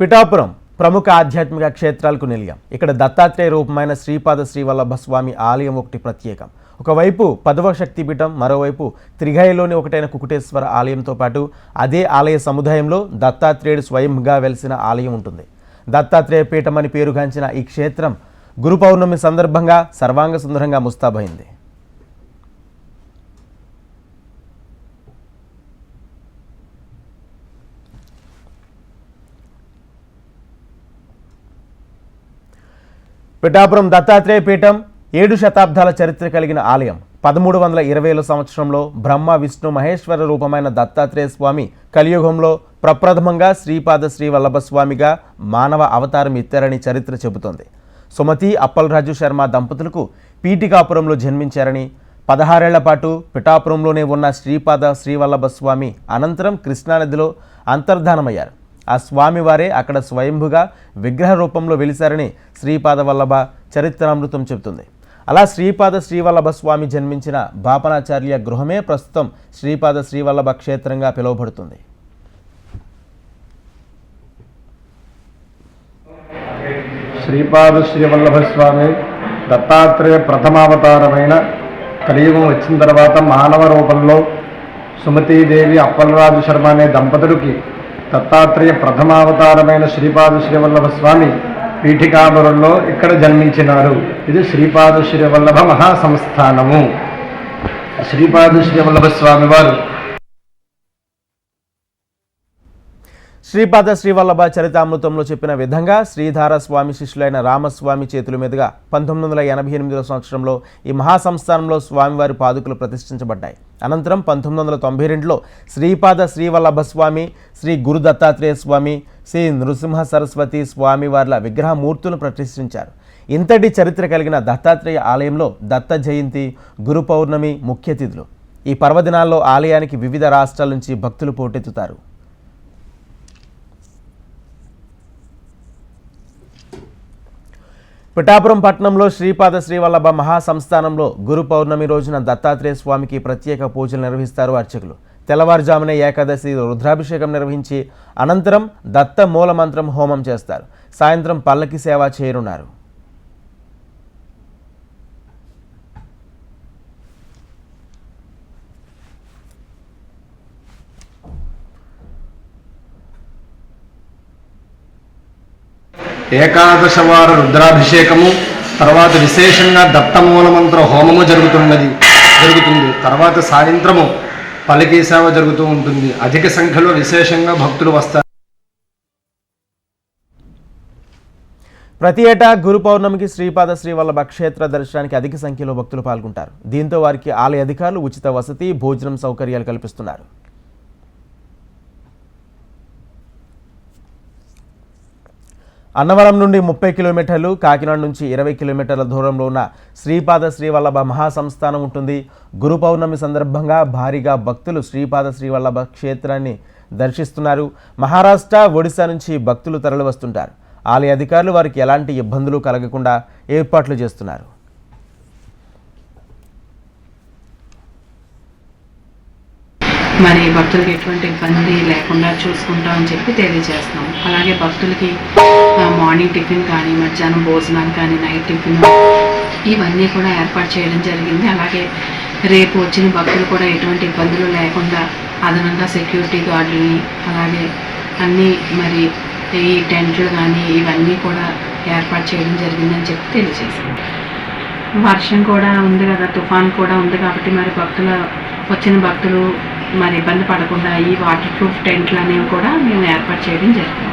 పిఠాపురం ప్రముఖ ఆధ్యాత్మిక క్షేత్రాలకు నిలయం ఇక్కడ దత్తాత్రేయ రూపమైన శ్రీపాద శ్రీవల్లభ స్వామి ఆలయం ఒకటి ప్రత్యేకం. ఒకవైపు పదవ శక్తిపీఠం మరోవైపు త్రిఘయలోని ఒకటైన కుకుటేశ్వర ఆలయంతో పాటు అదే ఆలయ సముదాయంలో దత్తాత్రేయుడు స్వయంగా వెలిసిన ఆలయం ఉంటుంది. దత్తాత్రేయ పీఠం అని పేరుగాంచిన ఈ క్షేత్రం గురు పౌర్ణమి సందర్భంగా సర్వాంగ సుందరంగా ముస్తాబైంది. పిఠాపురం దత్తాత్రేయ పీఠం ఏడు శతాబ్దాల చరిత్ర కలిగిన ఆలయం. పదమూడు వందల ఇరవైల సంవత్సరంలో బ్రహ్మ విష్ణు మహేశ్వర రూపమైన దత్తాత్రేయ స్వామి కలియుగంలో ప్రప్రథమంగా శ్రీపాద శ్రీ వల్లభ స్వామిగా మానవ అవతారం ఎత్తారని చరిత్ర చెబుతోంది. సుమతి అప్పలరాజు శర్మ దంపతులకు పీటికాపురంలో జన్మించారని పదహారేళ్ళ పాటు పిఠాపురంలోనే ఉన్న శ్రీపాద శ్రీవల్లభ స్వామి అనంతరం కృష్ణానదిలో అంతర్ధానమయ్యారు. ఆ స్వామివారే అక్కడ స్వయంభుగా విగ్రహ రూపంలో వెలిశారని శ్రీపాద వల్లభ చరిత్రామృతం చెబుతుంది. అలా శ్రీపాద శ్రీవల్లభ స్వామి జన్మించిన బాపనాచార్య గృహమే ప్రస్తుతం శ్రీపాద శ్రీవల్లభ క్షేత్రంగా పిలువబడుతుంది. శ్రీపాద శ్రీవల్లభ స్వామి దత్తాత్రేయ ప్రథమావతారమైన కలియుగం వచ్చిన తర్వాత మానవ రూపంలో సుమతీదేవి అప్పలరాజు శర్మ అనే దంపతుడికి దత్తాత్రేయ ప్రథమావతారమైన శ్రీపాద శ్రీవల్లభ స్వామి పీఠికాపురంలో ఇక్కడ జన్మించినారు. ఇది శ్రీపాద శ్రీవల్లభ మహాసంస్థానము. శ్రీపాద శ్రీవల్లభ స్వామి వారు శ్రీపాద శ్రీవల్లభ చరితామృతంలో చెప్పిన విధంగా శ్రీధార స్వామి శిష్యులైన రామస్వామి చేతుల మీదుగా పంతొమ్మిది వందల ఎనభై ఎనిమిదవ సంవత్సరంలో ఈ మహాసంస్థానంలో స్వామివారి పాదుకులు ప్రతిష్ఠించబడ్డాయి. అనంతరం పంతొమ్మిది వందల తొంభై రెండులో శ్రీపాద శ్రీవల్లభ స్వామి శ్రీ గురు దత్తాత్రేయ స్వామి శ్రీ నృసింహ సరస్వతి స్వామి వార్ల విగ్రహమూర్తులను ప్రతిష్ఠించారు. ఇంతటి చరిత్ర కలిగిన దత్తాత్రేయ ఆలయంలో దత్త జయంతి గురు పౌర్ణమి ముఖ్యతిథులు ఈ పర్వదినాల్లో ఆలయానికి వివిధ రాష్ట్రాల నుంచి భక్తులు పోటెత్తుతారు. పిఠాపురం పట్టణంలో శ్రీపాద శ్రీవల్లభ మహాసంస్థానంలో గురు పౌర్ణమి రోజున దత్తాత్రేయ స్వామికి ప్రత్యేక పూజలు నిర్వహిస్తారు అర్చకులు. తెల్లవారుజామునే ఏకాదశి రుద్రాభిషేకం నిర్వహించి అనంతరం దత్త మూలమంత్రం హోమం చేస్తారు. సాయంత్రం పల్లకి సేవ చేయనున్నారు ఏకాదశ వార రుద్రాభిషేకము తర్వాత విశేషంగా దత్తమూలమంత్ర హోమము జరుగుతున్నది జరుగుతుంది. తర్వాత సాయంత్రము పలికీ సేవ జరుగుతూ ఉంటుంది. అధిక సంఖ్యలో విశేషంగా భక్తులు వస్తారు. ప్రతి ఏటా గురు పౌర్ణమికి శ్రీపాద శ్రీవల్లభ క్షేత్ర దర్శనానికి అధిక సంఖ్యలో భక్తులు పాల్గొంటారు. దీంతో వారికి ఆలయ అధికారులు ఉచిత వసతి భోజనం సౌకర్యాలు కల్పిస్తున్నారు. అన్నవరం నుండి ముప్పై కిలోమీటర్లు కాకినాడ నుంచి ఇరవై కిలోమీటర్ల దూరంలో ఉన్న శ్రీపాద శ్రీవల్లభ మహాసంస్థానం ఉంటుంది. గురు పౌర్ణమి సందర్భంగా భారీగా భక్తులు శ్రీపాద శ్రీవల్లభ క్షేత్రాన్ని దర్శిస్తున్నారు. మహారాష్ట్ర ఒడిశా నుంచి భక్తులు తరలి వస్తుంటారు ఆలయ అధికారులు వారికి ఎలాంటి ఇబ్బందులు కలగకుండా ఏర్పాట్లు చేస్తున్నారు. మరి భక్తులకి ఎటువంటి ఇబ్బంది లేకుండా చూసుకుంటామని చెప్పి తెలియజేస్తున్నాం. అలాగే భక్తులకి మార్నింగ్ టిఫిన్ కానీ మధ్యాహ్నం భోజనం కానీ నైట్ టిఫిన్ ఇవన్నీ కూడా ఏర్పాటు చేయడం జరిగింది. అలాగే రేపు వచ్చిన భక్తులు కూడా ఎటువంటి ఇబ్బందులు లేకుండా అదనంగా సెక్యూరిటీ గార్డులని అలాగే అన్నీ మరి ఈ టెంట్లు కానీ ఇవన్నీ కూడా ఏర్పాటు చేయడం జరిగిందని చెప్పి తెలియజేశాం వర్షం కూడా ఉంది కదా తుఫాన్ కూడా ఉంది కాబట్టి మరి భక్తుల వచ్చిన భక్తులు మరి ఇబ్బంది పడకుండా ఈ వాటర్ ప్రూఫ్ టెంట్లు అనేవి కూడా మేము ఏర్పాటు చేయడం జరిగింది.